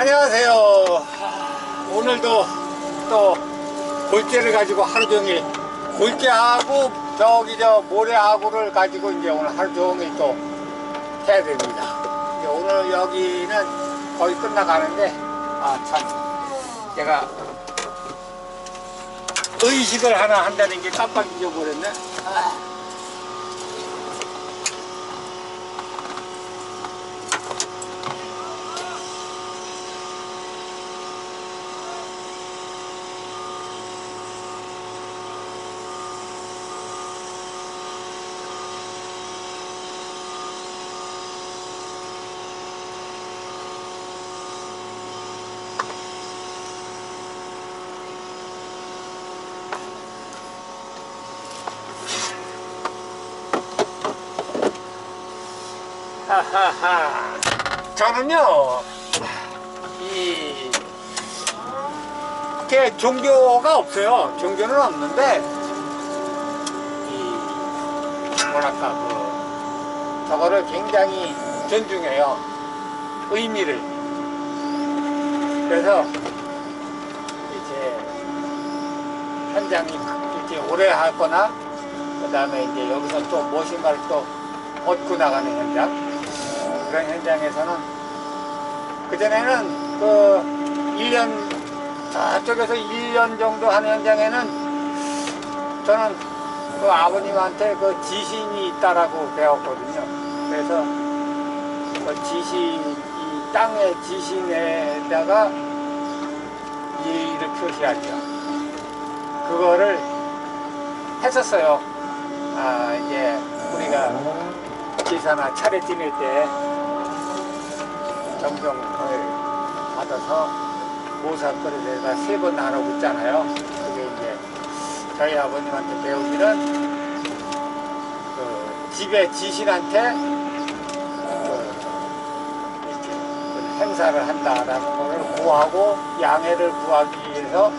안녕하세요. 오늘도 또 골재를 가지고 하루 종일 골재하고 저기 저 모래하고를 가지고 이제 오늘 하루 종일 또 해야 됩니다. 오늘 여기는 거의 끝나가는데 아 참 제가 의식을 하나 한다는 게 깜빡 잊어버렸네. 아. 하하하. 저는요, 이, 이렇게 종교가 없어요. 종교는 없는데, 이, 뭐랄까, 그, 저거를 굉장히 존중해요. 의미를. 그래서, 이제, 현장이 이렇게 오래 하거나, 그 다음에 이제 여기서 또 무엇인가를 또 얻고 나가는 현장. 그런 현장에서는 그전에는 그 1년 저쪽에서 1년 정도 하는 현장에는 저는 그 아버님한테 그 지신이 있다라고 배웠거든요. 그래서 그 지신 이 땅의 지신에다가 예의를 표시하죠. 그거를 했었어요. 아 이제 우리가 기사나 차례 지낼 때 정성을 받아서 모사 그릇에다 세번 나눠 붓잖아요. 그게 이제 저희 아버님한테 배우기는 그 집에 지신한테 그그 행사를 한다라는 것을 구하고 양해를 구하기 위해서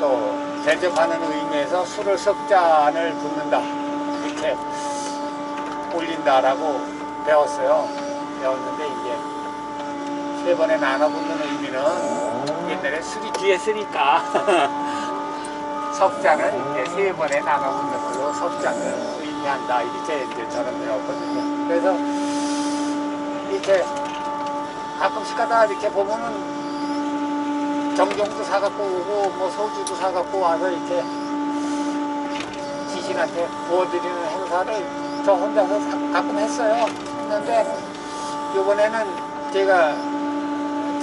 또 대접하는 의미에서 술을 석 잔을 붓는다 이렇게 올린다라고 배웠어요. 배웠는데 이제 세 번에 나눠 붓는 의미는 옛날에 술이 뒤에 쓰니까 석잔을 이제 세 번에 나눠 붓는 걸로 석잔을 의미한다 이렇게 이제 저는 배웠거든요. 그래서 이렇게 가끔씩 가다 이렇게 보면은 정종도 사갖고 오고 뭐 소주도 사갖고 와서 이렇게 지신한테 부어드리는 행사를 저 혼자서 사- 가끔 했어요. 했는데 이번에는 제가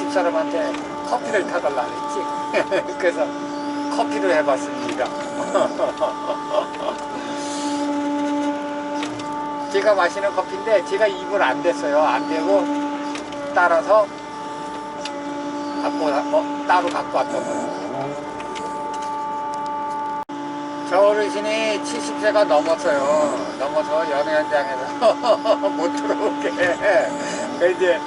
집사람한테 커피를 타달라 그랬지. 그래서 커피를 해봤습니다. 제가 마시는 커피인데 제가 입을 안 댔어요. 안 대고 따라서 갖고 와- 어, 따로 갖고 왔던 거예요. 저 어르신이 70세가 넘었어요. 넘어서 연애 현장에서 못 들어오게. 그 이제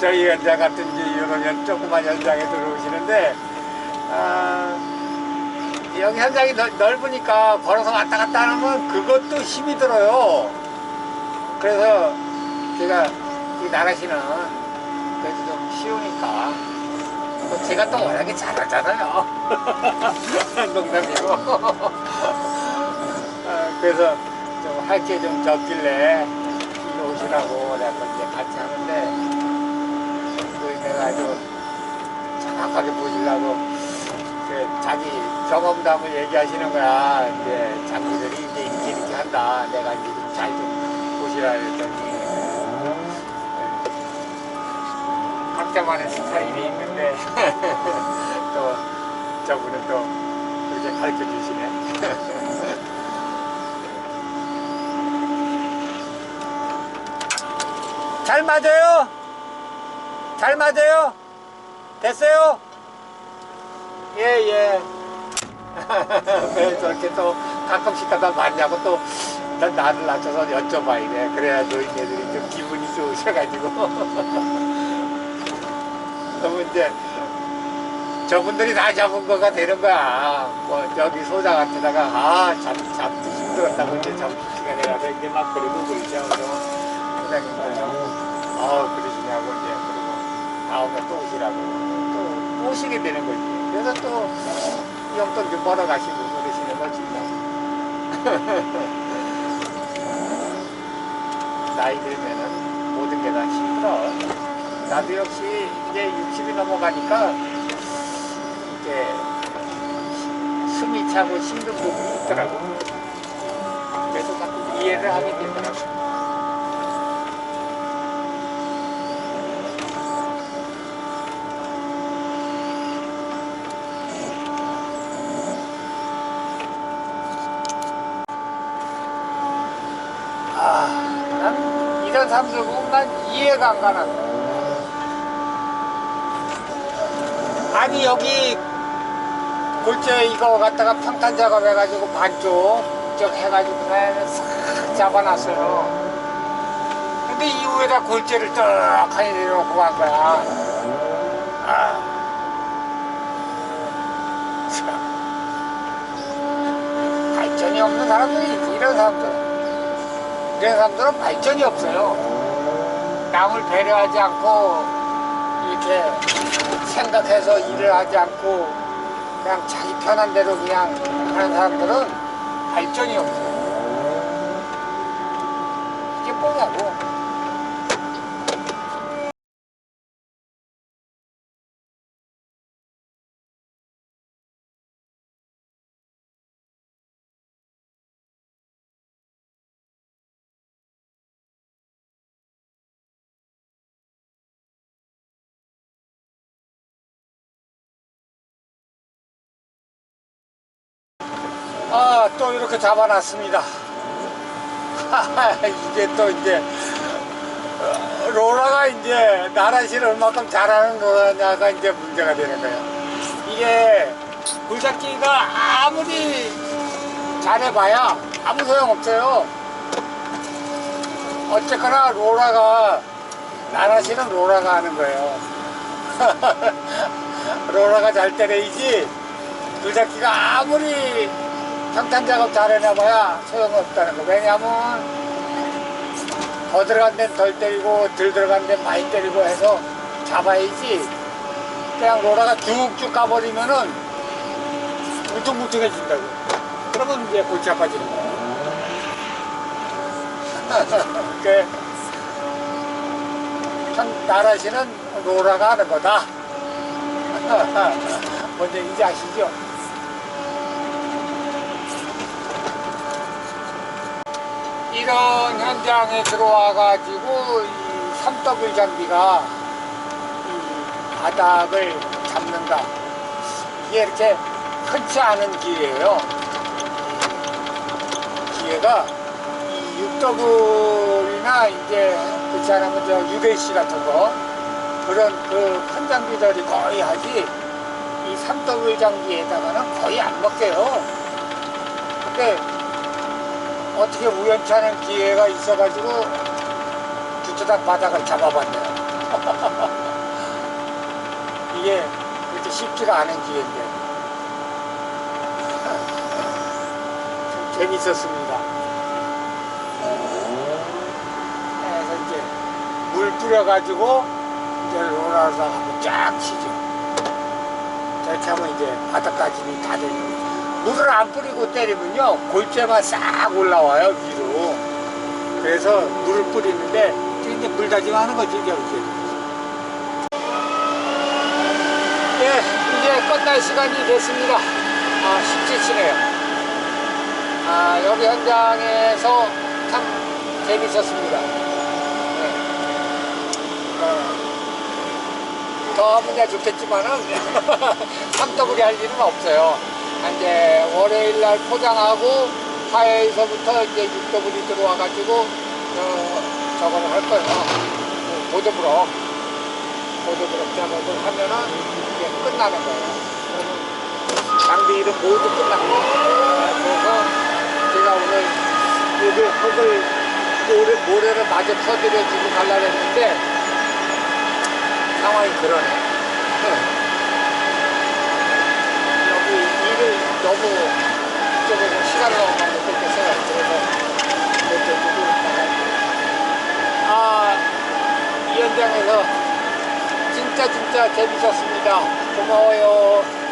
저희 현장 같은 이제 이런 연- 조그만 현장에 들어오시는데, 아, 여기 현장이 넓, 넓으니까 걸어서 왔다 갔다 하면 그것도 힘이 들어요. 그래서 제가 이 나가시는 그래도 좀 쉬우니까 뭐 제가 또 워낙에 잘하잖아요. 농담이고. 아, 그래서 좀 할 게 좀 적길래 오시라고 내가 이제 같이 하는데 아주 정확하게 보시려고 그 자기 경험담을 얘기하시는 거야. 이제 장비들이 이제 이렇게 이렇게 한다. 내가 이제 좀잘좀 보시라 그랬더니 각자만의 스타일이 있는데 또 저분은 또 그렇게 가르쳐 주시네. 잘 맞아요? 잘 맞아요? 됐어요? 예, 예. 왜 저렇게 또 가끔씩 가다 맞냐고 또 나- 나를 낮춰서 여쭤봐 이래. 그래야 노인네들이 좀 기분이 좋으셔가지고. 그러면 이제 저분들이 다 잡은 거가 되는 거야. 뭐 저기 소장한테다가 아, 잡, 잡기 힘들었다고 이제 점심 시간에 가서 이제 막 그러고 그러죠. 소장님께서 어, 그러시 나오면 또 오시라고 또 오시게 되는 거지. 그래서 또 용돈 좀 벌어 가시고 그러시는 거지. 뭐. 나이 들면은 모든 게 다 힘들어. 나도 역시 이제 60이 넘어가니까 이제 숨이 차고 힘든 부분이 있더라고. 그래서 자꾸 이해를 하게 되더라고. 이런 보면 난 이해가 안 가나. 아니, 여기 골재 이거 갖다가 평탄 작업해가지고 반쪽 쪽 해가지고 싹 잡아놨어요. 근데 이후에다 골재를 떡하니 내려놓고 간 거야. 아. 참. 발전이 없는 사람들이 이런 사람들. 이런 사람들은 발전이 없어요. 남을 배려하지 않고 이렇게 생각해서 일을 하지 않고 그냥 자기 편한 대로 그냥 하는 사람들은 발전이 없어요. 이게 뭐냐고. 아, 또 이렇게 잡아놨습니다. 이게 또 이제, 어, 로라가 이제 나라시를 얼마큼 잘하는 거냐가 이제 문제가 되는 거예요. 이게 굴잡기가 아무리 잘해봐야 아무 소용 없어요. 어쨌거나 로라가, 나라시는 로라가 하는 거예요. 로라가 잘 때려야지 굴잡기가 아무리 평탄 작업 잘 해놔봐야 소용없다는 거. 왜냐면 더 들어간 데는 덜 때리고 덜 들어간 데는 많이 때리고 해서 잡아야지. 그냥 로라가 쭉쭉 가버리면은 울퉁불퉁해진다고. 그러면 이제 골치 아파지는 거야. 그, 참, 나라시는 로라가 하는 거다. 뭔지 이제 아시죠? 이런 현장에 들어와 가지고 이 3W 장비가 이 바닥을 잡는다. 이게 이렇게 흔치 않은 기회예요. 기회가 이 6W나 이제 그렇지 않으면 저 UBC 같은 거 그런 그 큰 장비들이 거의 하지 이 3W 장비에다가는 거의 안 먹혀요. 근데 어떻게 우연찮은 기회가 있어가지고 주차장 바닥을 잡아봤네요. 이게 그렇게 쉽지가 않은 기회인데 좀 재밌었습니다. 그래서 이제 물 뿌려가지고 이제 로라서 한번 쫙 치죠. 저렇게 하면 이제 바닥까지 다 되는 거죠. 물을 안 뿌리고 때리면요 골재만 싹 올라와요 위로. 그래서 물을 뿌리는데 이제 물 다짐 하는 거지 이렇게 예 이제 끝날 시간이 됐습니다. 아 쉽지 치네요. 아 여기 현장에서 참 재밌었습니다. 네. 어, 더 하면 좋겠지만은 삼더블이 할 일은 없어요 이제 월요일 날 포장하고 화요일서부터 이제 육더블이 들어와가지고 어, 저거를 할 거예요. 그 보드브럭 보드브럭 작업을 하면은 이게 끝나는 거예요. 장비 일은 모두 끝납니다. 그래서 제가 오늘 여기 흙을 모래, 모래를 마저 쳐드려 주고 가려고 했는데 상황이 그러네. 여기 일을 너무 이쪽에서 시간을 너무 많이 뺏겼어요. 그래서 이렇게 두고 있다가 아, 이 현장에서 진짜 진짜 진짜 재밌었습니다. 고마워요.